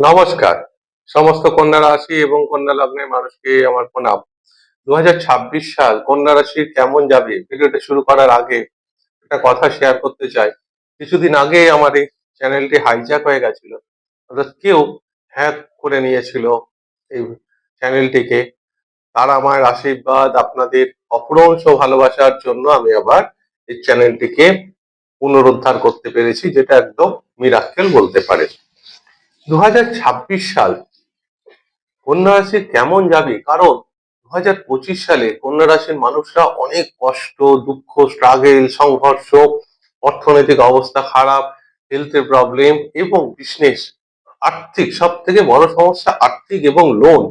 নমস্কার। সমস্ত কন্যা রাশি এবং কন্যা লগ্নের মানুষকে আমার প্রণাম। দু হাজার ছাব্বিশ সাল কন্যা রাশির কেমন যাবে? ভিডিওটা শুরু করার আগে একটা কথা শেয়ার করতে চাই। কিছুদিন আগে আমার এই চ্যানেলটি হাইজ্যাক হয়ে গেছিল। অর্থাৎ কেউ হ্যাক করে নিয়েছিল এই চ্যানেলটিকে তার আমার আশীর্বাদ, আপনাদের অপরংশ ভালোবাসার জন্য আমি আবার এই চ্যানেলটিকে পুনরুদ্ধার করতে পেরেছি, যেটা একদম মিরাক্কেল বলতে পারে দু হাজার ছাব্বিশ সাল কন্যা রাশি কেমন যাবে? কারণ দু হাজার পঁচিশ সালে কন্যা রাশির মানুষরা অনেক কষ্ট, দুঃখ স্ট্রাগেল সংঘর্ষ, অর্থনৈতিক অবস্থা খারাপ হেলথের প্রবলেম এবং বিজনেস আর্থিক সব থেকে বড় সমস্যা আর্থিক এবং লোন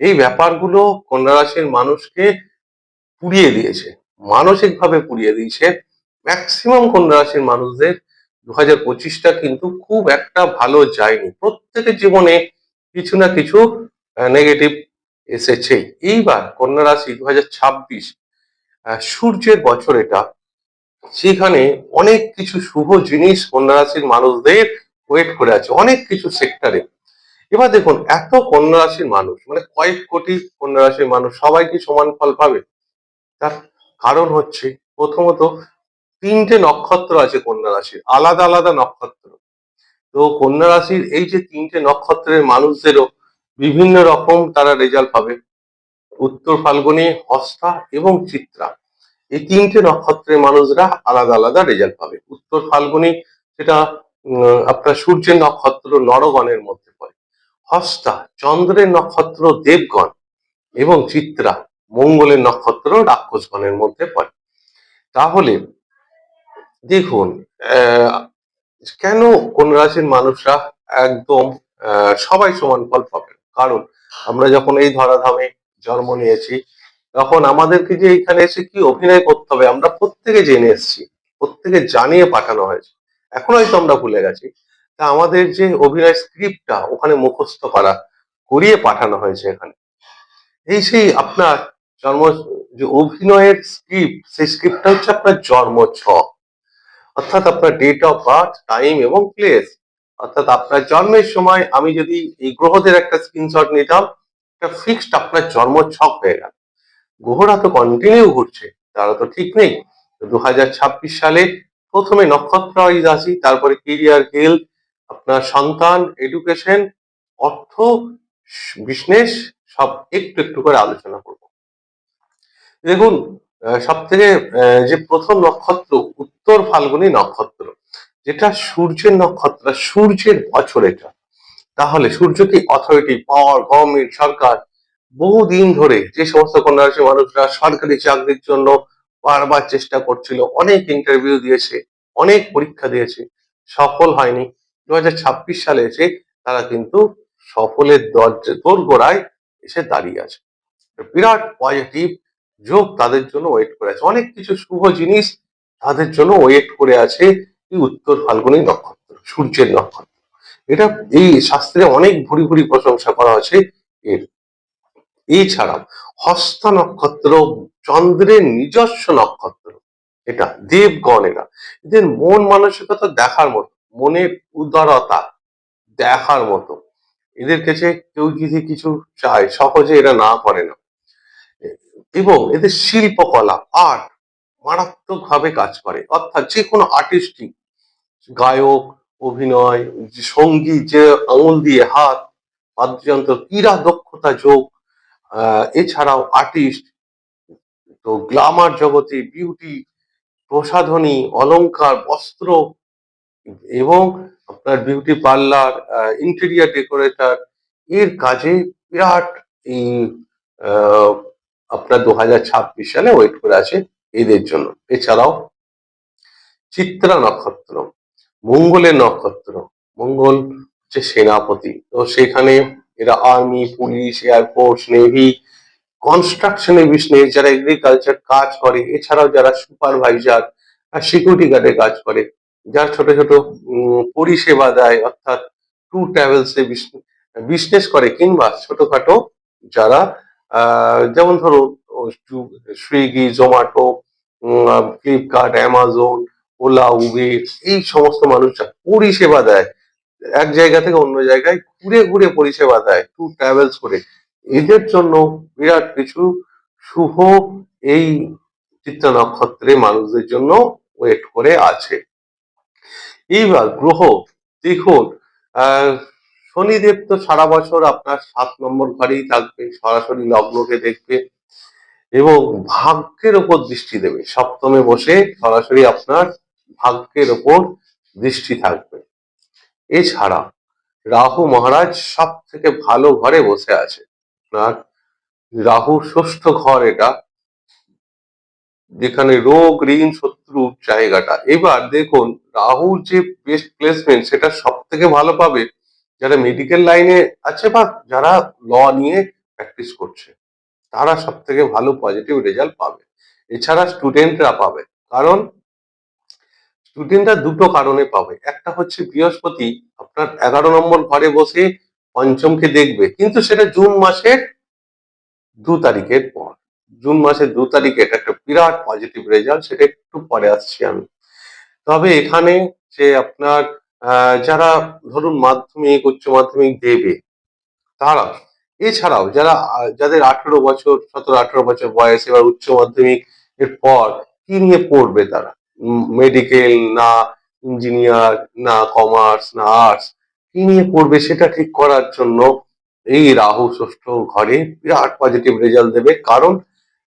এই ব্যাপারগুলো কন্যা রাশির মানুষকে পুড়িয়ে দিয়েছে, মানসিকভাবে পুড়িয়ে দিয়েছে। ম্যাক্সিমাম কন্যা রাশির মানুষদের দু হাজার পঁচিশটা কিন্তু খুব একটা ভালো যায়নি। প্রত্যেকের জীবনে কিছু না কিছু নেগেটিভ এসেছে এইবার কন্যা রাশি দু হাজার ছাব্বিশ সূর্যের বছর এটা। সেখানে অনেক কিছু শুভ জিনিস কন্যা রাশির মানুষদের ওয়েট করে আছে, অনেক কিছু সেক্টরে এবার দেখুন, এত কন্যা রাশির মানুষ মানে কয়েক কোটি কন্যা রাশির মানুষ সবাই কি সমান ফল পাবে? তার কারণ হচ্ছে প্রথমত তিনটে নক্ষত্র আছে কন্যা রাশির, আলাদা আলাদা নক্ষত্র। তো কন্যা রাশির এই যে তিনটে নক্ষত্রের মানুষদেরও বিভিন্ন রকম তারা রেজাল্ট পাবে। উত্তর ফাল্গুনি, হস্তা এবং চিত্রা। এই তিনটে নক্ষত্রের মানুষরা আলাদা আলাদা রেজাল্ট পাবে। উত্তর ফাল্গুনি সেটা আপনার সূর্যের নক্ষত্র নরগণের মধ্যে পড়ে। হস্তা চন্দ্রের নক্ষত্র দেবগণ এবং চিত্রা মঙ্গলের নক্ষত্র রাক্ষসগণের মধ্যে পড়ে। তাহলে দেখুন কেন কোন রাশির মানুষরা একদম সবাই সমান ফল পাবে কারণ আমরা যখন এই ধরাধামে জন্ম নিয়েছি, তখন আমাদেরকে যে এখানে এসে কি অভিনয় করতে হবে, আমরা প্রত্যেকে জেনে এসেছি, প্রত্যেকে জানিয়ে পাঠানো হয়েছে। এখন হয়তো আমরা ভুলে গেছি। তা আমাদের যে অভিনয় স্ক্রিপ্টটা, ওখানে মুখস্থ করা, করিয়ে পাঠানো হয়েছে এখানে। এই সেই আপনার জন্ম, যে অভিনয়ের স্ক্রিপ্ট, সেই স্ক্রিপ্টটা হচ্ছে আপনার জন্ম ছক অর্থাৎ আপনার ডেট অফ বার্থ টাইম এবং প্লেস অর্থাৎ আপনার জন্মের সময় আমি যদি এই গ্রহদের একটা স্ক্রিনশট নিতাম এটা ফিক্সড আপনার জন্ম ছক হয়ে গেল। গ্রহরা তো কন্টিনিউ ঘুরছে, তারা তো ঠিক নেই। দু হাজার ছাব্বিশ সালে প্রথমে নক্ষত্র ওয়াইজ আসি, তারপরে কেরিয়ার হেলথ আপনার সন্তান এডুকেশন অর্থ বিজনেস সব একটু একটু করে আলোচনা করব। দেখুন সব থেকে যে প্রথম নক্ষত্র উত্তর ফাল্গুনী নক্ষত্র, যেটা সূর্যের নক্ষত্র, সূর্যের বছর এটা। তাহলে সূর্য কি অথরিটি পাওয়ার গভর্নমেন্ট সরকার? বহুদিন ধরে যে সমস্ত কন্যা রাশির মানুষরা সরকারি চাকরির জন্য বারবার চেষ্টা করছিল, অনেক ইন্টারভিউ দিয়েছে, অনেক পরীক্ষা দিয়েছে, সফল হয়নি। দু হাজার ছাব্বিশ সালে এসে তারা কিন্তু সফলের দরজা তোর গোড়ায় এসে দাঁড়িয়ে আছে। বিরাট পজিটিভ যোগ তাদের জন্য ওয়েট করে আছে অনেক কিছু শুভ জিনিস তাদের জন্য ওয়েট করে আছে উত্তর ফাল্গুনী নক্ষত্র, সূর্যের নক্ষত্র। এটা এই শাস্ত্রে অনেক ভুরি ভুরি প্রশংসা করা আছে এর। এছাড়াও হস্ত নক্ষত্র, চন্দ্রের নিজস্ব নক্ষত্র, এটা দেবগণ এরা এদের মন মানসিকতা দেখার মতো, মনের উদারতা দেখার মতো। এদের কাছে কেউ যদি কিছু চায়, সহজে এরা না করে না। এবং এদের শিল্পকলা, আর্ট মারাত্মক ভাবে কাজ করে। অর্থাৎ যে কোনো আর্টিস্টই গায়ক, অভিনয় সংগীত যে আঙুল দিয়ে হাত, বাদ্যযন্ত্র, ক্রীড়া দক্ষতা যোগ এছাড়াও আর্টিস্ট তো গ্লামার জগতে বিউটি প্রসাধনী, অলংকার, বস্ত্র এবং আপনার বিউটি পার্লার ইন্টেরিয়ার ডেকোরেটর এর কাজে বিরাট এই আপনার দু হাজার ছাব্বিশ সালে ওয়েট করে আছে। এদের জন্য। এছাড়াও চিত্রা নক্ষত্র, মঙ্গলের নক্ষত্র, মঙ্গল হচ্ছে সেনাপতি। তো সেখানে এরা army police air force navy কনস্ট্রাকশনে বিজনেস যারা এগ্রিকালচার কাজ করে, এছাড়াও যারা সুপারভাইজার সিকিউরিটি গার্ডে কাজ করে, যারা ছোট ছোট পরিষেবা দেয়, অর্থাৎ ট্যুর ট্রাভেলসে বিজনেস করে, কিংবা ছোটখাটো যারা যেমন ধরুন সুইগি জোম্যাটো ফ্লিপকার্ট অ্যামাজন ওলা উবের এই সমস্ত মানুষ যারা পরিষেবা দেয়। এক জায়গা থেকে অন্য জায়গায় ঘুরে ঘুরে পরিষেবা দেয় টু ট্রাভেলস করে। এদের জন্য বিরাট কিছু শুভ এই চিত্রা নক্ষত্রে মানুষদের জন্য ওয়েট করে আছে। এইবার গ্রহ দেখুন শনিদেব তো সারা বছর আপনার সাত নম্বর ঘরেই থাকবে, সরাসরি লগ্নকে দেখবে। এবং ভাগ্যের ওপর দৃষ্টি দেবে। সপ্তমে বসে সরাসরি আপনার ভাগ্যের ওপর দৃষ্টি থাকবে। এছাড়া রাহু মহারাজ সব থেকে ভালো ঘরে বসে আছে। আপনার রাহু ষষ্ঠ ঘর এটা, যেখানে রোগ, ঋণ, শত্রু জায়গাটা। এবার দেখুন রাহুর যে বেস্ট প্লেসমেন্ট সেটা সব থেকে ভালো পাবে যারা মেডিকেল লাইনে আছে বা যারা ল নিয়ে প্র্যাকটিস করছে। তারা সব থেকে ভালো পজিটিভ রেজাল্ট পাবে। এছাড়া স্টুডেন্টরা পাবে। কারণ স্টুডেন্টরা দুটো কারণে পাবে। একটা হচ্ছে বৃহস্পতি, আপনার এগারো নম্বর ঘরে বসে পঞ্চমকে দেখবে। কিন্তু সেটা জুন মাসের দু তারিখের পর। জুন মাসের দু তারিখে এটা একটা বিরাট পজিটিভ রেজাল্ট সেটা একটু পরে আসছি আমি। তবে এখানে যে আপনার যারা ধরুন মাধ্যমিক, উচ্চ মাধ্যমিক দেবে, তারা এছাড়াও যারা, যাদের আঠেরো বছর, সতেরো, আঠেরো বছর বয়স, এবার উচ্চ মাধ্যমিক এর পর কি নিয়ে পড়বে তারা? মেডিকেল না ইঞ্জিনিয়ার না কমার্স না আর্টস কি নিয়ে পড়বে সেটা ঠিক করার জন্য এই রাহু ষষ্ঠ ঘরে বিরাট পজিটিভ রেজাল্ট দেবে। কারণ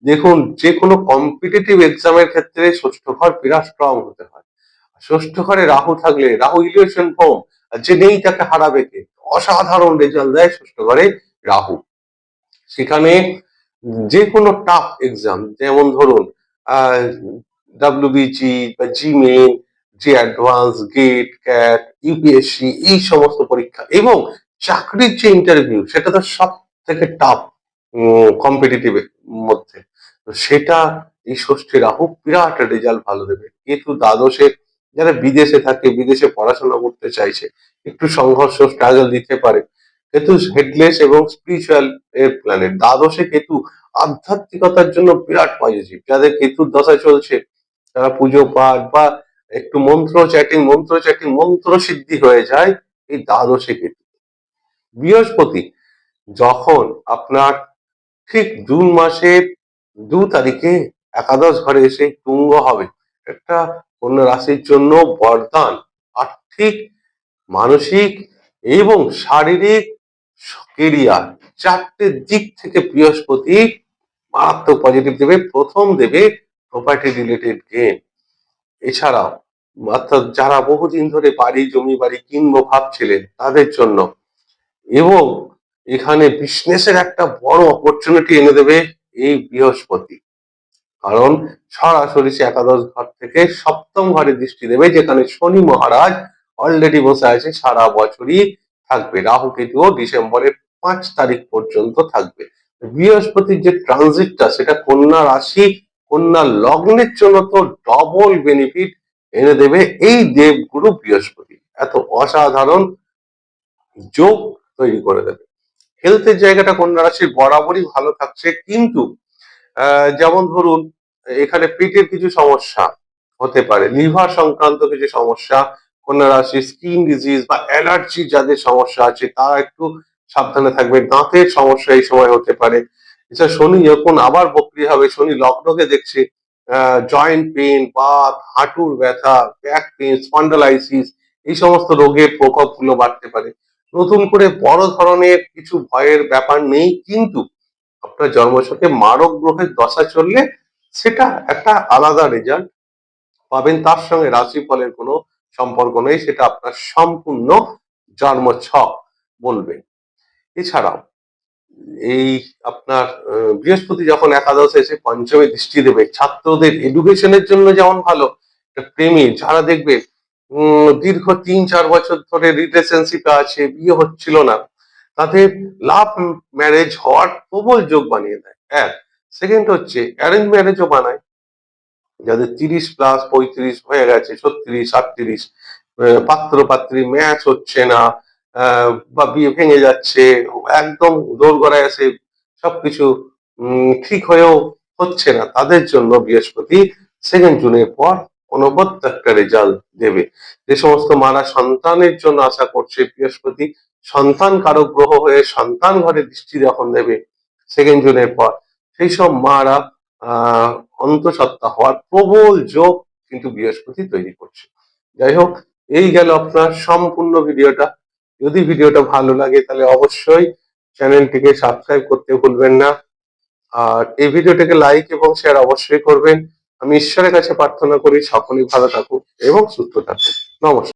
দেখুন যে কোনো কম্পিটিটিভ এক্সামের ক্ষেত্রে ষষ্ঠ ঘর বিরাট স্ট্রং হতে হয়। ষষ্ঠ ঘরে রাহু থাকলে, রাহু ইলিউশন ফর্ম যে নেই তাকে হারাবে কে? অসাধারণ রেজাল্ট দেয় ষষ্ঠ ঘরে। রাহু। সেখানে যে কোনো টাফ এক্সাম যেমন ধরুন ডাব্লিউবিজি বা JEE Main JEE advance GATE CAT UPSC এই সমস্ত পরীক্ষা এবং চাকরির যে ইন্টারভিউ সেটা তো সব থেকে টাফ কম্পিটিটিভ মধ্যে। সেটা এই ষষ্ঠী রাহু বিরাট রেজাল্ট ভালো দেবে। কেতু দ্বাদশে যারা বিদেশে থাকে, বিদেশে পড়াশোনা করতে চাইছে, একটু সংঘর্ষ স্ট্রাগল দিতে পারে। কেতু হেডলেস এবং স্পিরিচুয়াল এর প্ল্যানেট দ্বাদশে কেতু আধ্যাত্মিকতার জন্য বিরাট পজিটিভ, যাদের কেতুর দশা চলছে, তারা পুজো পাঠ বা একটু মন্ত্র চ্যাটিং মন্ত্র চ্যাটিং মন্ত্র সিদ্ধি হয়ে যায় এই দ্বাদশে কেতু। বৃহস্পতি, যখন আপনার ঠিক জুন মাসের দু তারিখে একাদশ ঘরে এসে তুঙ্গ হবে, একটা কন্যা রাশির জন্য বরদান, আর্থিক, মানসিক এবং শারীরিক কেরিয়ার চারটে দিক থেকে বৃহস্পতি মারাত্মক পজিটিভ দেবে, প্রথম দেবে প্রপার্টি রিলেটেড গেম এছাড়াও, অর্থাৎ যারা বহুদিন ধরে বাড়ি, জমি বাড়ি কিনবো ভাবছিলেন, তাদের জন্য। এবং এখানে বিজনেসের একটা বড় অপরচুনিটি এনে দেবে এই বৃহস্পতি। কারণ সরাসরি সে একাদশ ঘর থেকে সপ্তম ঘরে দৃষ্টি দেবে, যেখানে শনি মহারাজ অলরেডি বসে আছে সারা বছরই। থাকবে। রাহু কেতুও ডিসেম্বরের পাঁচ তারিখ পর্যন্ত থাকবে। বৃহস্পতির যে ট্রানজিটটা সেটা কন্যা রাশি, কন্যা লগ্নের জন্য তো ডবল বেনিফিট এনে দেবে এই দেবগুরু বৃহস্পতি। এত অসাধারণ যোগ তৈরি করে দেবে। হেলথের জায়গাটা কন্যা রাশির বরাবরই ভালো থাকছে, কিন্তু যেমন ধরুন, এখানে পেটের কিছু সমস্যা হতে পারে। লিভার সংক্রান্ত কিছু সমস্যা কন্যা রাশি স্কিন ডিজিজ বা অ্যালার্জি যাদের সমস্যা আছে, তারা একটু সাবধানে থাকবে দাঁতের সমস্যা এই সময় হতে পারে। এছাড়া শনি যখন আবার বক্রি হবে, শনি লগ্নকে দেখছে জয়েন্ট পেন বা হাঁটুর ব্যথা ব্যাক পেন স্পন্ডালাইসিস এই সমস্ত রোগের প্রকোপগুলো বাড়তে পারে। নতুন করে বড় ধরনের কিছু ভয়ের ব্যাপার নেই, কিন্তু আপনার জন্মছকে মারক গ্রহের দশা চললে সেটা একটা আলাদা রেজাল্ট পাবেন। তার সঙ্গে রাশিফলের কোনো সম্পর্ক নেই, সেটা আপনার সম্পূর্ণ জন্মছক বলবে। এছাড়াও, এই আপনার বৃহস্পতি যখন একাদশে এসে পঞ্চমে দৃষ্টি দেবে, ছাত্রদের এডুকেশনের জন্য যেমন ভালো প্রেমী যারা দেখবে দীর্ঘ তিন চার বছর ধরে রিলেশনশিপে আছে, বিয়ে হচ্ছিল না, তাদের লাভ ম্যারেজ হওয়ার প্রবল যোগ বানিয়ে দেয়। এক সেকেন্ড হচ্ছে অ্যারেঞ্জ ম্যারেজও বানায়। যাদের তিরিশ প্লাস পঁয়ত্রিশ হয়ে গেছে, ছত্রিশ আটত্রিশ পাত্র পাত্রী ম্যাচ হচ্ছে না বা বিয়ে ভেঙে যাচ্ছে, একদম দোর গড়ায় এসে সবকিছু ঠিক হয়েও হচ্ছে না। তাদের জন্য বৃহস্পতি সেকেন্ড জুনের পর অনবদ্য একটা রেজাল্ট দেবে। যে সমস্ত মারা সন্তানের জন্য আশা করছে বৃহস্পতি, সন্তান কারক গ্রহ হয়ে সন্তান ঘরে দৃষ্টি যখন দেবে সেকেন্ড জুনের পর। সেই সব মারা অন্তঃসত্ত্বা হওয়ার প্রবল যোগ কিন্তু বৃহস্পতি তৈরি করছে। যাই হোক, এই গেল আপনার সম্পূর্ণ ভিডিওটা। যদি ভিডিওটা ভালো লাগে, তাহলে অবশ্যই চ্যানেলটিকে সাবস্ক্রাইব করতে ভুলবেন না। আর এই ভিডিওটাকে লাইক এবং শেয়ার অবশ্যই করবেন। আমি ঈশ্বরের কাছে প্রার্থনা করি, সকলেই ভালো থাকুক এবং সুস্থ থাকুক। নমস্কার।